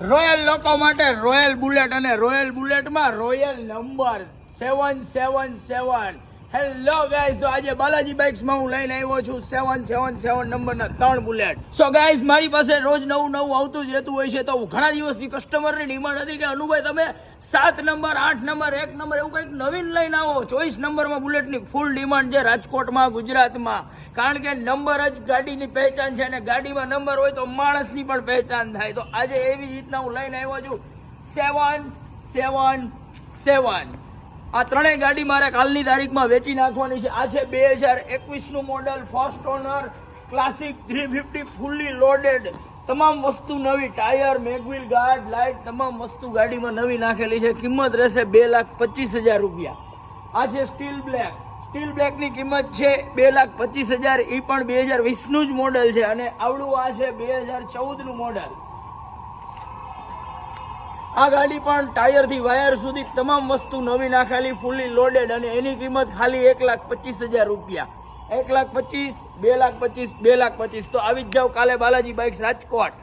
Royal લોકો માટે royal bullet અને royal બુલેટમાં royal number seven seven seven hello guys તો આજે બાલાજી બાઇક્સમાં હું લઈને આવ્યો છું સેવન સેવન સેવન નંબરના ત્રણ બુલેટ સો ગાઈઝ મારી પાસે રોજ નવું નવું આવતું જ રહેતું હોય છે, તો હું ઘણા દિવસથી કસ્ટમરની ડિમાન્ડ હતી કે, અનુભાઈ, તમે સાત નંબર આઠ નંબર એક નંબર એવું કંઈક નવીન લઈને આવો. ચોવીસ નંબરમાં બુલેટની ફૂલ ડિમાન્ડ છે રાજકોટમાં, ગુજરાતમાં. કારણ કે નંબર જ ગાડીની પહેચાન છે અને ગાડીમાં નંબર હોય તો માણસની પણ પહેચાન થાય. તો આજે એવી રીતના હું લઈને આવ્યો છું. સેવન સેવન સેવન આ ત્રણેય ગાડી મારે કાલની તારીખમાં વેચી નાખવાની છે. આ છે બે હજાર એકવીસનું model first owner classic three fifty fully loaded તમામ વસ્તુ નવી, ટાયર મેગવિલ ગાર્ડ લાઇટ તમામ વસ્તુ ગાડીમાં નવી નાખેલી છે. કિંમત રહેશે બે લાખ પચીસ હજાર રૂપિયા. આ છે સ્ટીલ બ્લેક સ્ટીલ બ્લેકની કિંમત છે બે લાખ પચીસ હજાર. એ પણ બે હજાર વીસનું જ મોડલ છે અને આવડું આ છે બે હજાર ચૌદનું મોડલ. આ ગાડી પણ ટાયરથી વાયર સુધી તમામ વસ્તુ નવી નાખેલી ફૂલી લોડેડ અને એની કિંમત ખાલી એક લાખ પચીસ હજાર રૂપિયા. એક લાખ પચીસ, બે લાખ પચીસ, બે લાખ પચીસ. તો આવી જ જાઓ કાલે બાલાજી બાઇક્સ રાજકોટ.